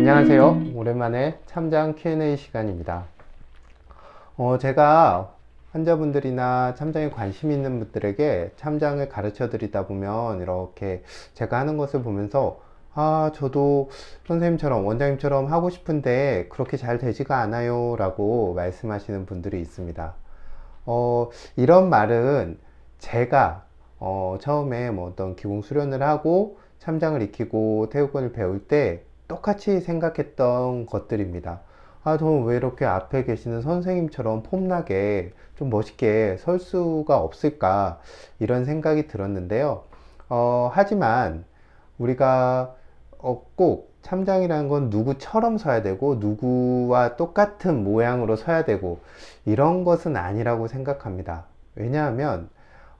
안녕하세요. 오랜만에 참장 Q&A 시간입니다. 어, 제가 환자분들이나 참장에 관심 있는 분들에게 참장을 가르쳐 드리다 보면 이렇게 제가 하는 것을 보면서 아, 저도 선생님처럼 원장님처럼 하고 싶은데 그렇게 잘 되지가 않아요 라고 말씀하시는 분들이 있습니다. 어, 이런 말은 제가 어, 처음에 뭐 어떤 기공 수련을 하고 참장을 익히고 태국어를 배울 때 똑같이 생각했던 것들입니다. 아, 저는 왜 이렇게 앞에 계시는 선생님처럼 폼나게 좀 멋있게 설 수가 없을까 이런 생각이 들었는데요. 어, 하지만 우리가 어, 꼭 참장이라는 건 누구처럼 서야 되고 누구와 똑같은 모양으로 서야 되고 이런 것은 아니라고 생각합니다. 왜냐하면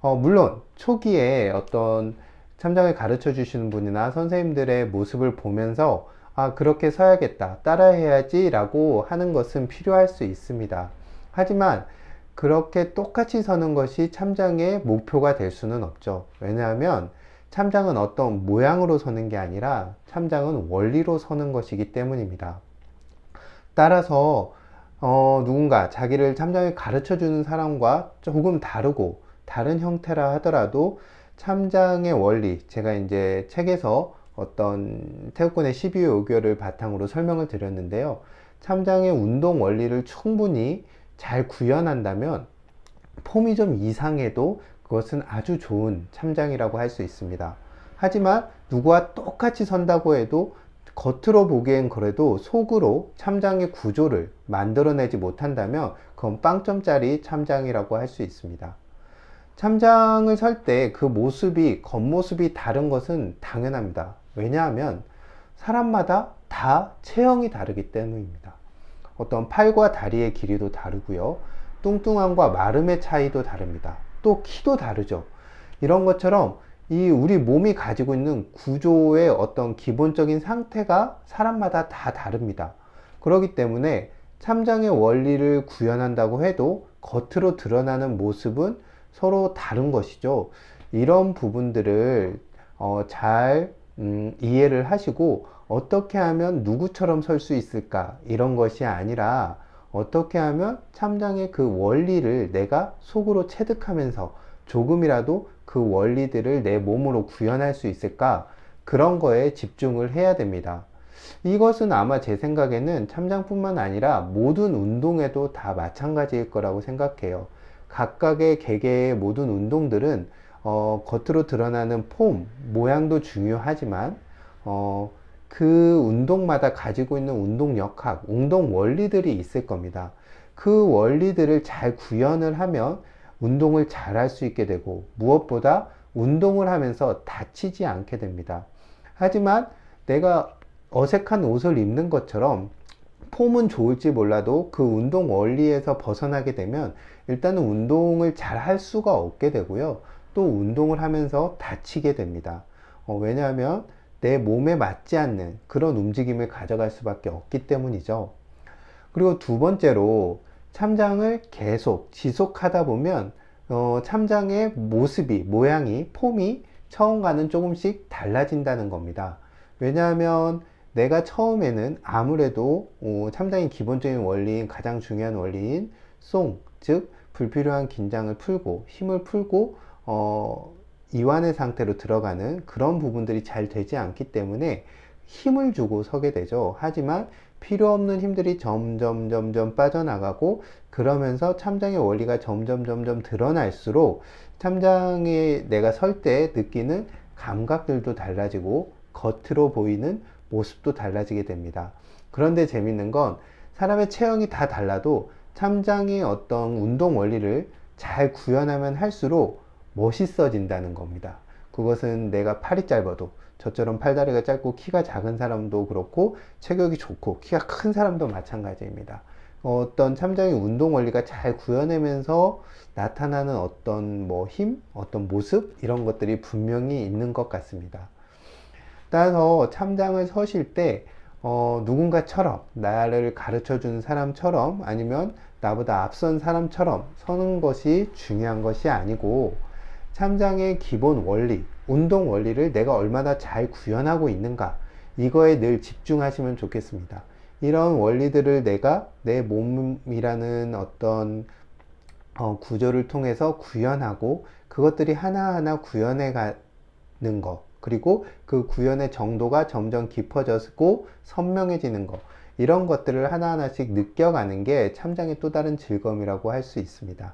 어, 물론 초기에 어떤 참장을 가르쳐 주시는 분이나 선생님들의 모습을 보면서 아, 그렇게 서야겠다, 따라해야지 라고 하는 것은 필요할 수 있습니다. 하지만 그렇게 똑같이 서는 것이 참장의 목표가 될 수는 없죠. 왜냐하면 참장은 어떤 모양으로 서는 게 아니라 참장은 원리로 서는 것이기 때문입니다. 따라서 어, 누군가 자기를 참장을 가르쳐 주는 사람과 조금 다르고 다른 형태라 하더라도 참장의 원리, 제가 이제 책에서 어떤 태국권의 12호 요교를 바탕으로 설명을 드렸는데요. 참장의 운동 원리를 충분히 잘 구현한다면 폼이 좀 이상해도 그것은 아주 좋은 참장이라고 할 수 있습니다. 하지만 누구와 똑같이 선다고 해도 겉으로 보기엔 그래도 속으로 참장의 구조를 만들어내지 못한다면 그건 빵점짜리 참장이라고 할 수 있습니다. 참장을 설 때 그 모습이 겉모습이 다른 것은 당연합니다. 왜냐하면 사람마다 다 체형이 다르기 때문입니다. 어떤 팔과 다리의 길이도 다르고요. 뚱뚱함과 마름의 차이도 다릅니다. 또 키도 다르죠. 이런 것처럼 이 우리 몸이 가지고 있는 구조의 어떤 기본적인 상태가 사람마다 다 다릅니다. 그렇기 때문에 참장의 원리를 구현한다고 해도 겉으로 드러나는 모습은 서로 다른 것이죠. 이런 부분들을 어, 잘 음, 이해를 하시고 어떻게 하면 누구처럼 설 수 있을까 이런 것이 아니라 어떻게 하면 참장의 그 원리를 내가 속으로 체득하면서 조금이라도 그 원리들을 내 몸으로 구현할 수 있을까 그런 거에 집중을 해야 됩니다. 이것은 아마 제 생각에는 참장뿐만 아니라 모든 운동에도 다 마찬가지일 거라고 생각해요. 각각의 개개의 모든 운동들은 어, 겉으로 드러나는 폼, 모양도 중요하지만 어, 그 운동마다 가지고 있는 운동 역학, 운동 원리들이 있을 겁니다. 그 원리들을 잘 구현을 하면 운동을 잘 할 수 있게 되고 무엇보다 운동을 하면서 다치지 않게 됩니다. 하지만 내가 어색한 옷을 입는 것처럼 폼은 좋을지 몰라도 그 운동 원리에서 벗어나게 되면 일단은 운동을 잘 할 수가 없게 되고요. 또 운동을 하면서 다치게 됩니다. 어, 왜냐하면 내 몸에 맞지 않는 그런 움직임을 가져갈 수밖에 없기 때문이죠. 그리고 두 번째로 참장을 계속 지속하다 보면 어, 참장의 모습이, 모양이, 폼이 처음과는 조금씩 달라진다는 겁니다. 왜냐하면 내가 처음에는 아무래도 어, 참장의 기본적인 원리인 가장 중요한 원리인 송, 즉 불필요한 긴장을 풀고 힘을 풀고 어, 이완의 상태로 들어가는 그런 부분들이 잘 되지 않기 때문에 힘을 주고 서게 되죠. 하지만 필요 없는 힘들이 점점 점점 빠져나가고 그러면서 참장의 원리가 점점 점점 드러날수록 참장에 내가 설 때 느끼는 감각들도 달라지고 겉으로 보이는 모습도 달라지게 됩니다. 그런데 재밌는 건 사람의 체형이 다 달라도 참장의 어떤 운동 원리를 잘 구현하면 할수록 멋있어진다는 겁니다. 그것은 내가 팔이 짧아도 저처럼 팔다리가 짧고 키가 작은 사람도 그렇고 체격이 좋고 키가 큰 사람도 마찬가지입니다. 어떤 참장의 운동 원리가 잘 구현되면서 나타나는 어떤 뭐 힘, 어떤 모습 이런 것들이 분명히 있는 것 같습니다. 따라서 참장을 서실 때 어, 누군가처럼 나를 가르쳐 주는 사람처럼 아니면 나보다 앞선 사람처럼 서는 것이 중요한 것이 아니고 참장의 기본 원리, 운동 원리를 내가 얼마나 잘 구현하고 있는가 이거에 늘 집중하시면 좋겠습니다. 이런 원리들을 내가 내 몸이라는 어떤 어, 구조를 통해서 구현하고 그것들이 하나하나 구현해 가는 거 그리고 그 구현의 정도가 점점 깊어졌고 선명해지는 거 이런 것들을 하나하나씩 느껴가는 게 참장의 또 다른 즐거움이라고 할 수 있습니다.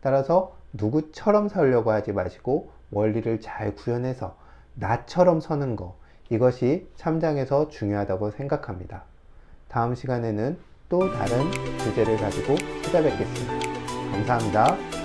따라서 누구처럼 살려고 하지 마시고 원리를 잘 구현해서 나처럼 서는 거 이것이 참장에서 중요하다고 생각합니다. 다음 시간에는 또 다른 주제를 가지고 찾아뵙겠습니다. 감사합니다.